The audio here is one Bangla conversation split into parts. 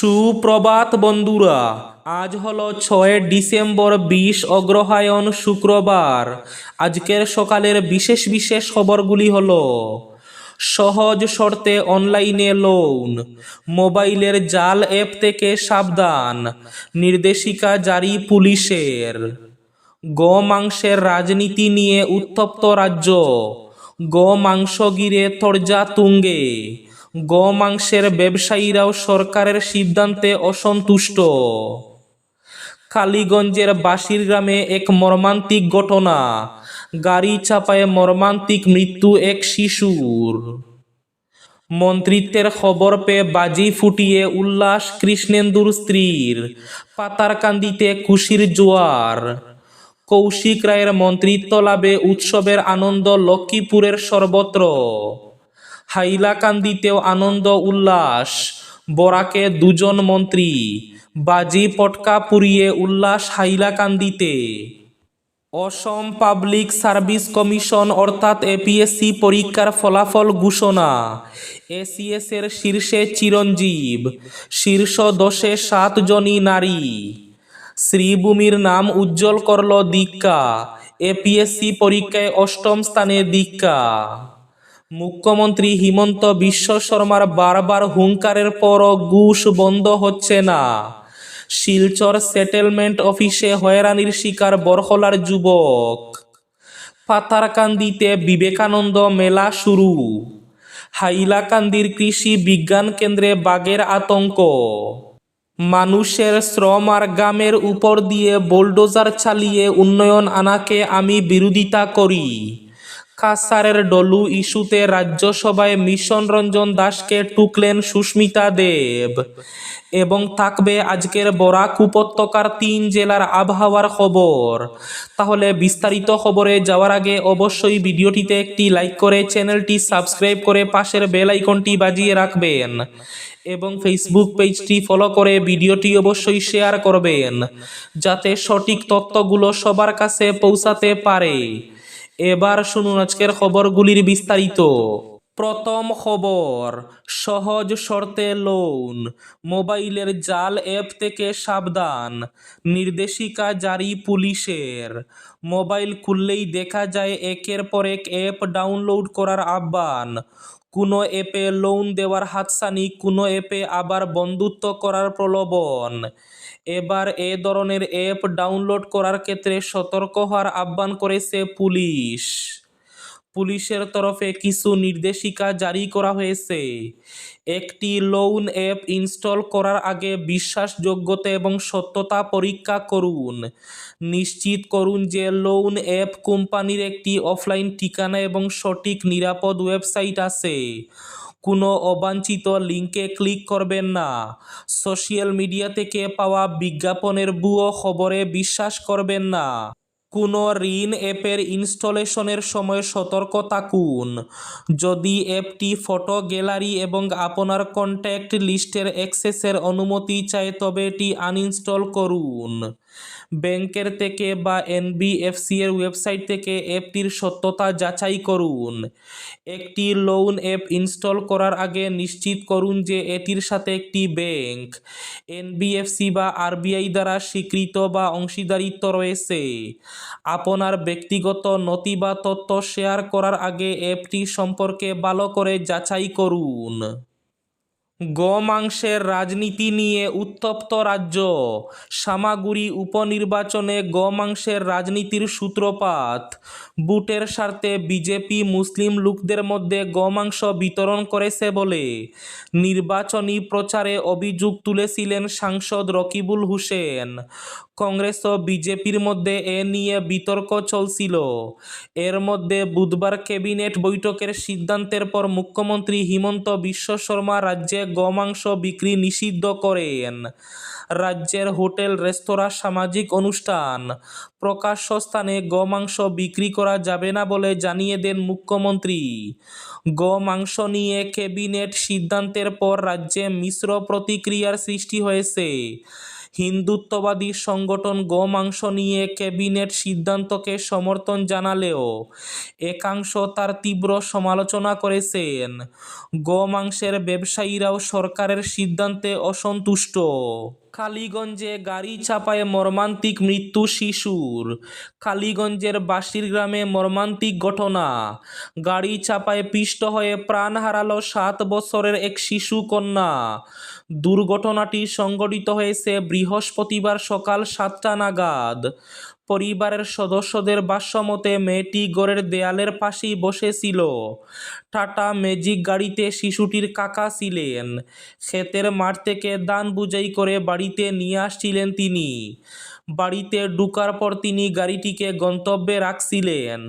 সুপ্রভাত বন্ধুরা, আজ হলো ছয় ডিসেম্বর বিশ অগ্রহায়ণ শুক্রবার। আজকের সকালের বিশেষ বিশেষ খবরগুলি হলো, সহজ শর্তে অনলাইনে লোন মোবাইলের জাল অ্যাপ থেকে সাবধান, নির্দেশিকা জারি পুলিশের গোমাংসের রাজনীতি নিয়ে উত্তপ্ত রাজ্য গোমাংস গিরে তরজা তুঙ্গে। গোমাংসের ব্যবসায়ীরাও সরকারের সিদ্ধান্তে অসন্তুষ্ট। কালীগঞ্জের বাসির গ্রামে এক মর্মান্তিক ঘটনা। গাড়ি চাপায় মর্মান্তিক মৃত্যু এক শিশুর। মন্ত্রিত্বের খবর পেয়ে বাজি ফুটিয়ে উল্লাস কৃষ্ণেন্দুর স্ত্রীর। পাতারকান্দিতে খুশির জোয়ার। কৌশিক রায়ের মন্ত্রিত্ব লাভে উৎসবের আনন্দ লক্ষ্মীপুরের সর্বত্র। হাইলাকান্দিতেও আনন্দ, উল্লাস। বরাকে দুজন মন্ত্রী। বাজি পটকা পুড়িয়ে উল্লাস হাইলাকান্দিতে। অসম পাবলিক সার্ভিস কমিশন অর্থাৎ এপিএসসি পরীক্ষার ফলাফল ঘোষণা। এসিএস এর শীর্ষে চিরঞ্জীব। শীর্ষ দশে সাতজনই নারী। শ্রীভূমির নাম উজ্জ্বল করল দীক্ষা। এপিএসসি পরীক্ষায় অষ্টম স্থানে দীক্ষা। মুখ্যমন্ত্রী হিমন্ত বিশ্ব শর্মার বারবার হুঙ্কারের পরও ঘুষ বন্ধ হচ্ছে না। শিলচর সেটেলমেন্ট অফিসে হয়রানির শিকার বরহলার যুবক। পাতারকান্দিতে বিবেকানন্দ মেলা শুরু। হাইলাকান্দির কৃষি বিজ্ঞান কেন্দ্রে বাঘের আতঙ্ক। মানুষের শ্রম আর গামের উপর দিয়ে বোলডোজার চালিয়ে উন্নয়ন আনাকে আমি বিরোধিতা করি। কাসারের ডলু ইস্যুতে রাজ্যসভায় মিশন রঞ্জন দাসকে টুকলেন সুস্মিতা দেব। এবং থাকবে আজকের বরাক উপত্যকার তিন জেলার আবহাওয়ার খবর। তাহলে বিস্তারিত খবরে যাওয়ার আগে অবশ্যই ভিডিওটিতে একটি লাইক করে চ্যানেলটি সাবস্ক্রাইব করে পাশের বেল আইকনটি বাজিয়ে রাখবেন। এবং ফেসবুক পেজটি ফলো করে ভিডিওটি অবশ্যই শেয়ার করবেন। যাতে সঠিক তথ্যগুলো সবার কাছে পৌঁছাতে পারে। এবার শুনুন আজকের খবরগুলির বিস্তারিত। প্রথম খবর, সহজ শর্তে লোন মোবাইলের জাল অ্যাপ থেকে সাবধান, নির্দেশিকা জারি পুলিশের। মোবাইল খুললেই দেখা যায় একের পর এক অ্যাপ ডাউনলোড করার আহ্বান। কোনো অ্যাপে লোন দেওয়ার হাতসানি কোনো অ্যাপে আবার বন্ধুত্ব করার প্রলোভন। এবার এ ধরনের অ্যাপ ডাউনলোড করার ক্ষেত্রে সতর্ক হওয়ার আহ্বান করেছে পুলিশ। পুলিশের তরফে কিছু নির্দেশিকা জারি করা হয়েছে। একটি লোন অ্যাপ ইনস্টল করার আগে বিশ্বাসযোগ্যতা এবং সত্যতা পরীক্ষা করুন। নিশ্চিত করুন যে লোন অ্যাপ কোম্পানির একটি অফলাইন ঠিকানা এবং সঠিক নিরাপদ ওয়েবসাইট আছে। কোনো অবাঞ্ছিত লিঙ্কে ক্লিক করবেন না। সোশ্যাল মিডিয়া থেকে পাওয়া বিজ্ঞাপনের ভুয়ো খবরে বিশ্বাস করবেন না। কোনো ঋণ অ্যাপের ইনস্টলেশনের সময় সতর্ক থাকুন। যদি অ্যাপটি ফটো গ্যালারি এবং আপনার কন্ট্যাক্ট লিস্টের অ্যাক্সেসের অনুমতি চায়, তবে এটি আনইনস্টল করুন। ব্যাংকের থেকে বা এনবিএফসি এর ওয়েবসাইট থেকে অ্যাপটির সত্যতা যাচাই করুন। একটি লোন অ্যাপ ইনস্টল করার আগে নিশ্চিত করুন যে এটির সাথে একটি ব্যাংক এনবিএফসি বা আরবিআই দ্বারা স্বীকৃত বা অংশীদারিত্ব রয়েছে। আপনার ব্যক্তিগত নথি বা তথ্য শেয়ার করার আগে অ্যাপটি সম্পর্কে ভালো করে যাচাই করুন। গোমাংসের রাজনীতি নিয়ে উত্তপ্ত রাজ্য। সামাগুড়ি উপনির্বাচনে গোমাংসের রাজনীতির সূত্রপাত। বুটের স্বার্থে বিজেপি মুসলিম লোকদের মধ্যে গোমাংস বিতরণ করেছে বলে নির্বাচনী প্রচারে অভিযোগ তুলেছিলেন সাংসদ রকিবুল হোসেন। কংগ্রেস ও বিজেপির মধ্যে এ নিয়ে বিতর্ক চলছিল। এর মধ্যে বুধবার ক্যাবিনেট বৈঠকের সিদ্ধান্তের পর মুখ্যমন্ত্রী হিমন্ত বিশ্ব শর্মা রাজ্যে গমাংস বিক্রি নিষিদ্ধ করেন। রাজ্যের হোটেল, রেস্তোরাঁ, সামাজিক অনুষ্ঠান প্রকাশ্য স্থানে গোমাংস বিক্রি করা যাবে না বলে জানিয়ে দেন মুখ্যমন্ত্রী। গোমাংস নিয়ে ক্যাবিনেট সিদ্ধান্তের পর রাজ্যে মিশ্র প্রতিক্রিয়ার সৃষ্টি হয়েছে। হিন্দুত্ববাদী সংগঠন গোমাংস নিয়ে ক্যাবিনেট সিদ্ধান্তকে সমর্থন জানালেও একাংশ তার তীব্র সমালোচনা করেছেন। গোমাংসের ব্যবসায়ীরাও সরকারের সিদ্ধান্তে অসন্তুষ্ট। কালীগঞ্জে গাড়ি চাপায় মর্মান্তিক মৃত্যু শিশুর। কালীগঞ্জের বাসির গ্রামে মর্মান্তিক ঘটনা। গাড়ি চাপায় পিষ্ট হয়ে প্রাণ হারালো সাত বছরের এক শিশু কন্যা। দুর্ঘটনাটি সংঘটিত হয়েছে বৃহস্পতিবার সকাল সাতটা নাগাদ। পরিবারের সদস্যদের ভাষ্যমতে মেয়েটি ঘরের দেয়ালের পাশেই বসেছিল। টাটা ম্যাজিক গাড়িতে শিশুটির কাকা ছিলেন। ক্ষেতের মাঠ থেকে দান বুঝাই করে বাড়িতে নিয়ে আসছিলেন তিনি। বাড়িতে ঢুকার পর তিনি গাড়িটিকে গন্তব্যে রাখছিলেন।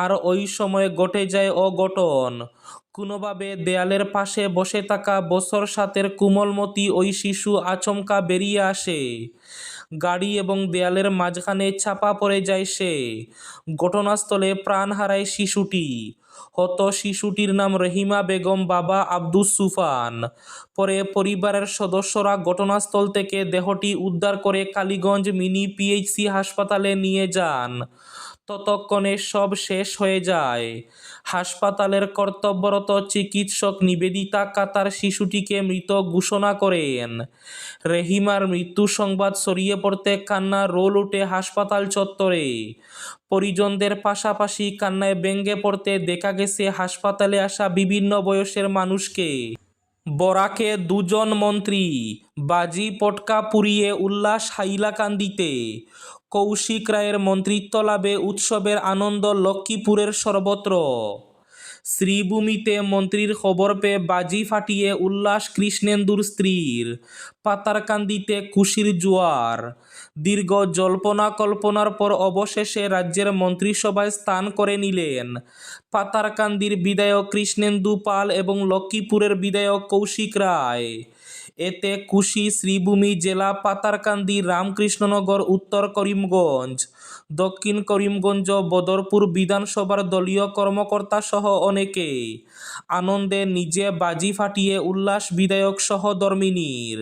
আর ওই সময় ঘটে যায় অঘটন। কোনোভাবে দেয়ালের পাশে বসে থাকা বছর সাতের কোমলমতি ওই শিশু আচমকা বেরিয়ে আসে। গাড়ি এবং দেয়ালের মাঝখানে ছাপা পড়ে যায় সে। ঘটনাস্থলে প্রাণ হারায় শিশুটি। হত শিশুটির নাম রহিমা বেগম বাবা আব্দুস সুফান। পরে পরিবারের সদস্যরা ঘটনাস্থল থেকে দেহটি উদ্ধার করে কালীগঞ্জ মিনি পিএইচসি হাসপাতালে নিয়ে যান। ততক্ষণে সব শেষ হয়ে যায়। হাসপাতালের কর্তব্যরত চিকিৎসক নিবেদিতা কাতার শিশুটিকে মৃত ঘোষণা করেন। রেহিমার মৃত্যু সংবাদ ছড়িয়ে পড়তে কান্না রোল উঠে হাসপাতাল চত্বরে। পরিজনদের পাশাপাশি কান্নায় ব্যঙ্গে পড়তে দেখা গেছে হাসপাতালে আসা বিভিন্ন বয়সের মানুষকে। বরাকে দুজন মন্ত্রী, বাজি পটকা পুড়িয়ে উল্লাস হাইলাকান্দিতে। কৌশিক রায়ের মন্ত্রিত্ব লাভে উৎসবের আনন্দ লক্ষ্মীপুরের সর্বত্র। শ্রীভূমিতে মন্ত্রীর খবর পেয়ে বাজি ফাটিয়ে উল্লাস কৃষ্ণেন্দুর স্ত্রীর। পাতারকান্দিতে খুশির জোয়ার। দীর্ঘ জল্পনা কল্পনার পর অবশেষে রাজ্যের মন্ত্রিসভায় স্থান করে নিলেন। পাতারকান্দির বিধায়ক কৃষ্ণেন্দু পাল এবং লক্ষ্মীপুরের বিধায়ক কৌশিক রায়। এতে কুশি, শ্রীভূমি জেলা, পাতারকান্দি, রামকৃষ্ণনগর, উত্তর করিমগঞ্জ দক্ষিণ করিমগঞ্জ বদরপুর বিধানসভার দলীয় কর্মকর্তা সহ অনেকে। আনন্দে নিজে বাজি ফাটিয়ে উল্লাস বিধায়ক সহধর্মিনীর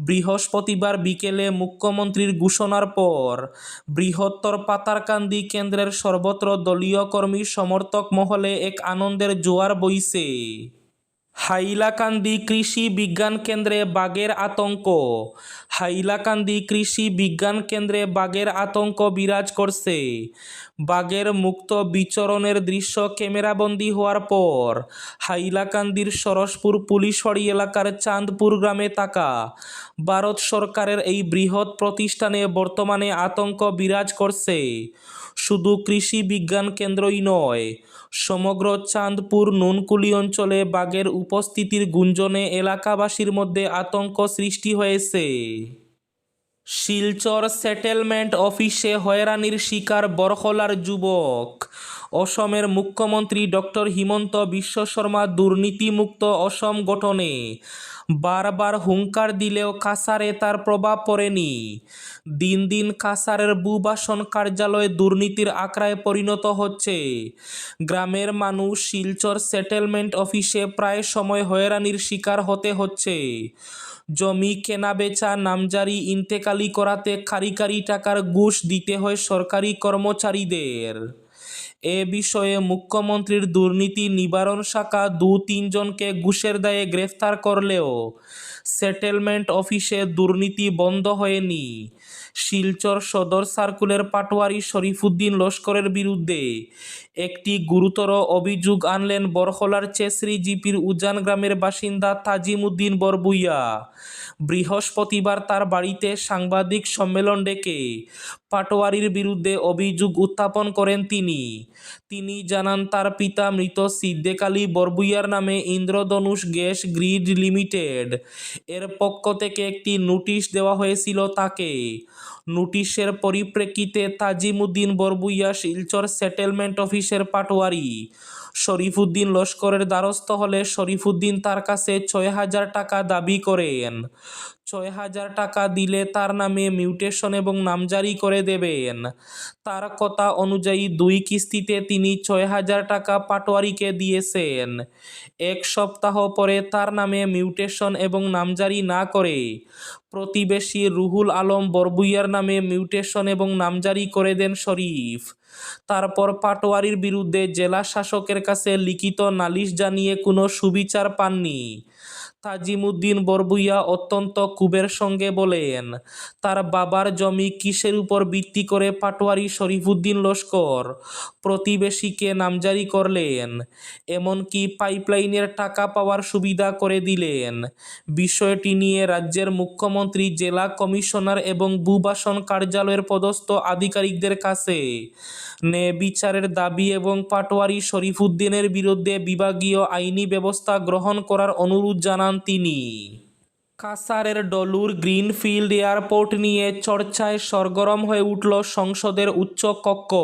বৃহস্পতিবার বিকেলে মুখ্যমন্ত্রীর ঘোষণার পর বৃহত্তর পাতারকান্দি কেন্দ্রের সর্বত্র দলীয় কর্মী সমর্থক মহলে এক আনন্দের জোয়ার বইছে। হাইলাকান্দি কৃষি বিজ্ঞান কেন্দ্রে বাঘের আতঙ্ক। হাইলাকান্দি কৃষি বিজ্ঞান কেন্দ্রে বাঘের আতঙ্ক বিরাজ করছে। বাঘের মুক্ত বিচরণের দৃশ্য ক্যামেরাবন্দি হওয়ার পর হাইলাকান্দির সরসপুর পুলিশবাড়ি এলাকার চাঁদপুর গ্রামে থাকা ভারত সরকারের এই বৃহৎ প্রতিষ্ঠানে বর্তমানে আতঙ্ক বিরাজ করছে। শুধু কৃষি বিজ্ঞান কেন্দ্রই নয়, সমগ্র চাঁদপুর নুনকুলি অঞ্চলে বাঘের উপস্থিতির গুঞ্জনে এলাকাবাসীর মধ্যে আতঙ্ক সৃষ্টি হয়েছে। শিলচর সেটেলমেন্ট অফিসে হয়রানির শিকার বরখলার যুবক। অসমের মুখ্যমন্ত্রী ডক্টর হিমন্ত বিশ্ব শর্মা দুর্নীতিমুক্ত অসম গঠনে। বারবার হুঙ্কার দিলেও কাসারে তার প্রভাব পড়েনি। দিন দিন কাসারের ভূবাসন কার্যালয়ে দুর্নীতির আখড়ায় পরিণত হচ্ছে। গ্রামের মানুষ শিলচর সেটেলমেন্ট অফিসে প্রায় সময় হয়রানির শিকার হতে হচ্ছে। জমি কেনাবেচা, নামজারি, ইন্তেকালি করাতে কারি কারি টাকার ঘুষ দিতে হয় সরকারি কর্মচারীদের। এ বিষয়ে মুখ্যমন্ত্রীর দুর্নীতি নিবারণ শাখা দু তিনজনকে ঘুষের দায়ে গ্রেফতার করলেও সেটেলমেন্ট অফিসে দুর্নীতি বন্ধ হয়নি। শিলচর সদর সার্কুলের পাটোয়ারি শরীফুদ্দিন লস্করের বিরুদ্ধে একটি গুরুতর অভিযোগ আনলেন বরখলার চেসরি জিপির উজান গ্রামের বাসিন্দা তাজিমুদ্দিন বরবুইয়া। বৃহস্পতিবার তার বাড়িতে সাংবাদিক সম্মেলন ডেকে পাটোয়ারির বিরুদ্ধে অভিযোগ উত্থাপন করেন তিনি। তিনি জানান, তার পিতা মৃত সিদ্দেক আলী বরবুইয়ার নামে ইন্দ্রধনুষ গ্যাস গ্রিড লিমিটেড। এর পক্ষ থেকে একটি নোটিশ দেওয়া হয়েছিল তাকে। নোটিশের পরিপ্রেক্ষিতে তাজিমুদ্দিন বরবুইয়া শিলচর সেটেলমেন্ট অফিসের পাটোয়ারি। শরীফুদ্দিন লস্করের দ্বারস্থ হলে শরীফুদ্দিন তার কাছে ছয় হাজার টাকা দাবি করেন। ছয় হাজার টাকা দিলে তার নামে মিউটেশন এবং নামজারি করে দেবেন। তার কথা অনুযায়ী দুই কিস্তিতে তিনি ছয় হাজার টাকা পাটোয়ারিকে দিয়েছেন। এক সপ্তাহ পরে তার নামে মিউটেশন এবং নামজারি না করে প্রতিবেশী রুহুল আলম বরবুইয়ার নামে মিউটেশন এবং নামজারি করে দেন শরীফ। তারপর পাটোয়ারির বিরুদ্ধে জেলা শাসকের কাছে লিখিত নালিশ জানিয়ে কোনো সুবিচার পাননি। তাজিমুদ্দিন বরবুইয়া অত্যন্ত কুবের সঙ্গে বলেন, তার বাবার জমি কিসের উপর ভিত্তি করে পাটোয়ারি শরীফুদ্দিন লস্কর? প্রতিবেশীকে নামজারি করলেন, এমনকি পাইপলাইনের টাকা পাওয়ার সুবিধা করে দিলেন। বিষয়টি নিয়ে রাজ্যের মুখ্যমন্ত্রী, জেলা কমিশনার এবং ভূবাসন কার্যালয়ের পদস্থ আধিকারিকদের কাছে ন্যায় বিচারের দাবি এবং পাটোয়ারি শরীফুদ্দিনের বিরুদ্ধে বিভাগীয় আইনি ব্যবস্থা গ্রহণ করার অনুরোধ জানান তিনি কাসারের ডলুর গ্রিনফিল্ড এয়ারপোর্ট নিয়ে চর্চায় সরগরম হয়ে উঠল সংসদের উচ্চ কক্ষ।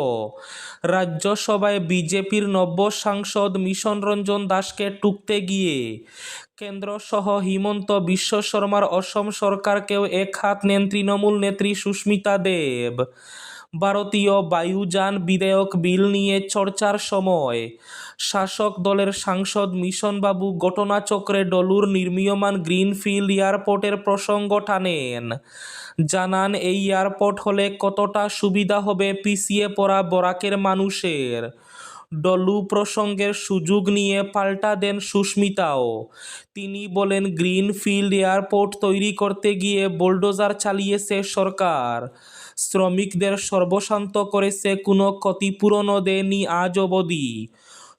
রাজ্যসভায় বিজেপির নব্য সাংসদ মিশন রঞ্জন দাসকে টুকতে গিয়ে কেন্দ্রসহ হিমন্ত বিশ্ব শর্মার অসম সরকারকেও এক হাত নেন তৃণমূল নেত্রী সুস্মিতা দেব। ভারতীয় বায়ুযান বিধেয়ক বিল নিয়ে চর্চার সময় শাসক দলের সাংসদ মিশনবাবু ঘটনাচক্রে ডলুর নির্মীয়মান গ্রিনফিল্ড এয়ারপোর্টের প্রসঙ্গ টানেন। জানান, এই এয়ারপোর্ট হলে কতটা সুবিধা হবে পিছিয়ে পড়া বরাকের মানুষের? ডলু প্রসঙ্গের সুযোগ নিয়ে পাল্টা দেন সুস্মিতাও। তিনি বলেন, গ্রিনফিল্ড এয়ারপোর্ট তৈরি করতে গিয়ে বোলডোজার চালিয়েছে সরকার। শ্রমিকদের সর্বশান্ত করেছে, কোনো ক্ষতিপূরণও দেয়নি আজ অবধি।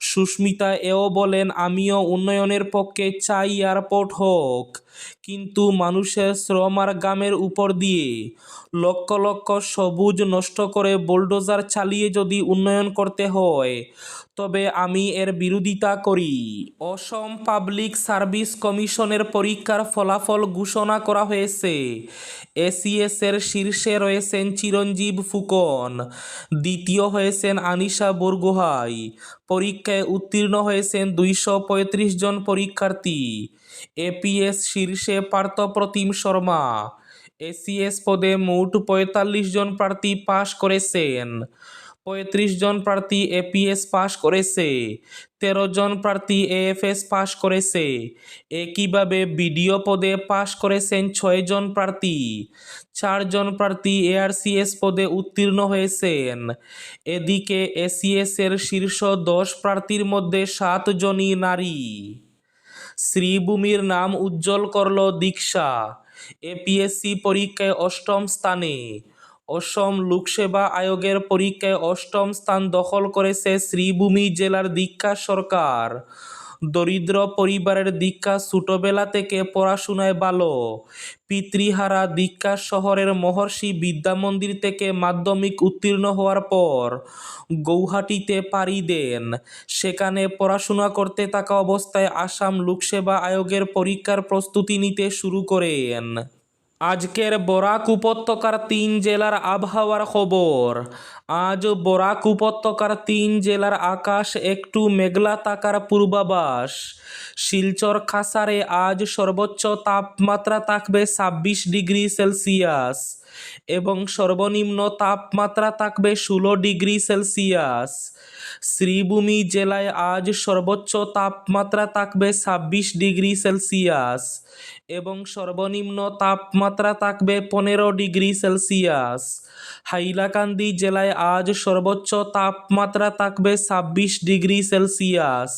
সুস্মিতা এও বলেন আমিও উন্নয়নের পক্ষে চাই এয়ারপোর্ট হোক। কিন্তু মানুষের শ্রম আর গামের উপর দিয়ে লক্ষ লক্ষ সবুজ নষ্ট করে বোলডোজার চালিয়ে যদি উন্নয়ন করতে হয়, তবে আমি এর বিরোধিতা করি। অসম পাবলিক সার্ভিস কমিশনের পরীক্ষার ফলাফল ঘোষণা করা হয়েছে। এসিএস এর শীর্ষে রয়েছেন চিরঞ্জীব ফুকন, দ্বিতীয় হয়েছেন আনিশা বরগোহাই, পরীক্ষায় উত্তীর্ণ হয়েছেন দুইশো পঁয়ত্রিশ জন পরীক্ষার্থী। এপিএস শীর্ষে পার্থপ্রতিম শর্মা। এসিএস পদে মোট পঁয়তাল্লিশ জন প্রার্থী পাশ করেছেন। পঁয়ত্রিশ জন প্রার্থী এপিএস পাশ করেছে। তেরো জন প্রার্থী এএফএস পাশ করেছে। একইভাবে বিডিও পদে পাশ করেছেন ছয় জন প্রার্থী। চারজন প্রার্থী এআরসিএস পদে উত্তীর্ণ হয়েছেন। এদিকে এসিএস এর শীর্ষ দশ প্রার্থীর মধ্যে সাত জনই নারী। শ্রীভূমির নাম উজ্জ্বল করল দীক্ষা। এপিএসসি পরীক্ষায় অষ্টম স্থানে। অসম লোকসেবা আয়োগের পরীক্ষায় অষ্টম স্থান দখল করেছে শ্রীভূমি জেলার দীক্ষা সরকার। দরিদ্র পরিবারের দীক্ষা ছোটবেলা থেকে পড়াশোনায় ভালো। পিতৃহারা দীক্ষা শহরের মহর্ষি বিদ্যামন্দির থেকে মাধ্যমিক উত্তীর্ণ হওয়ার পর গৌহাটিতে পাড়ি দেন। সেখানে পড়াশোনা করতে থাকা অবস্থায় আসাম লোকসেবা আয়োগের পরীক্ষার প্রস্তুতি নিতে শুরু করেন। আজকের বরাক উপত্যকার তিন জেলার আবহাওয়ার খবর। আজ বরাক উপত্যকার তিন জেলার আকাশ একটু মেঘলা তাকার পূর্বাভাস। শিলচর খাসারে আজ সর্বোচ্চ তাপমাত্রা থাকবে ছাব্বিশ ডিগ্রি সেলসিয়াস। এবং সর্বনিম্ন তাপমাত্রা থাকবে ষোলো ডিগ্রি সেলসিয়াস। শ্রীভূমি জেলায় আজ সর্বোচ্চ তাপমাত্রা থাকবে ছাব্বিশ ডিগ্রি সেলসিয়াস এবং সর্বনিম্ন তাপমাত্রা থাকবে পনেরো ডিগ্রি সেলসিয়াস। হাইলাকান্দি জেলায় আজ সর্বোচ্চ তাপমাত্রা থাকবে ছাব্বিশ ডিগ্রি সেলসিয়াস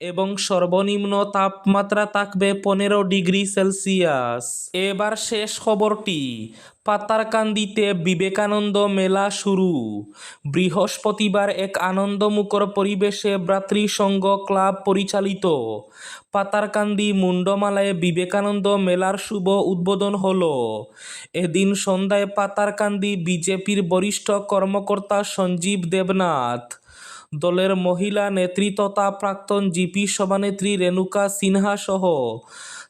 এবং সর্বনিম্ন তাপমাত্রা থাকবে পনেরো ডিগ্রি সেলসিয়াস। এবার শেষ খবরটি। পাতারকান্দিতে বিবেকানন্দ মেলা শুরু। বৃহস্পতিবার এক আনন্দমুখর পরিবেশে ভ্রাতৃসংঘ ক্লাব পরিচালিত। পাতারকান্দি মুন্ডমালায় বিবেকানন্দ মেলার শুভ উদ্বোধন হল। এদিন সন্ধ্যায় পাতারকান্দি বিজেপির বরিষ্ঠ কর্মকর্তা সঞ্জীব দেবনাথ দলের মহিলা নেত্রী তথা প্রাক্তন জিপি সভানেত্রী রেণুকা সিনহা সহ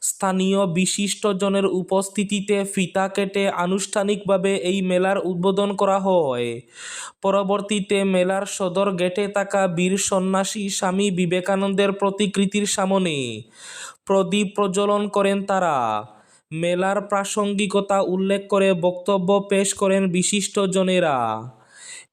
স্থানীয় বিশিষ্টজনের উপস্থিতিতে ফিতা কেটে আনুষ্ঠানিকভাবে এই মেলার উদ্বোধন করা হয়। পরবর্তীতে মেলার সদর গেটে থাকা বীর সন্ন্যাসী স্বামী বিবেকানন্দের প্রতিকৃতির সামনে প্রদীপ প্রজ্বলন করেন তারা। মেলার প্রাসঙ্গিকতা উল্লেখ করে বক্তব্য পেশ করেন বিশিষ্টজনেরা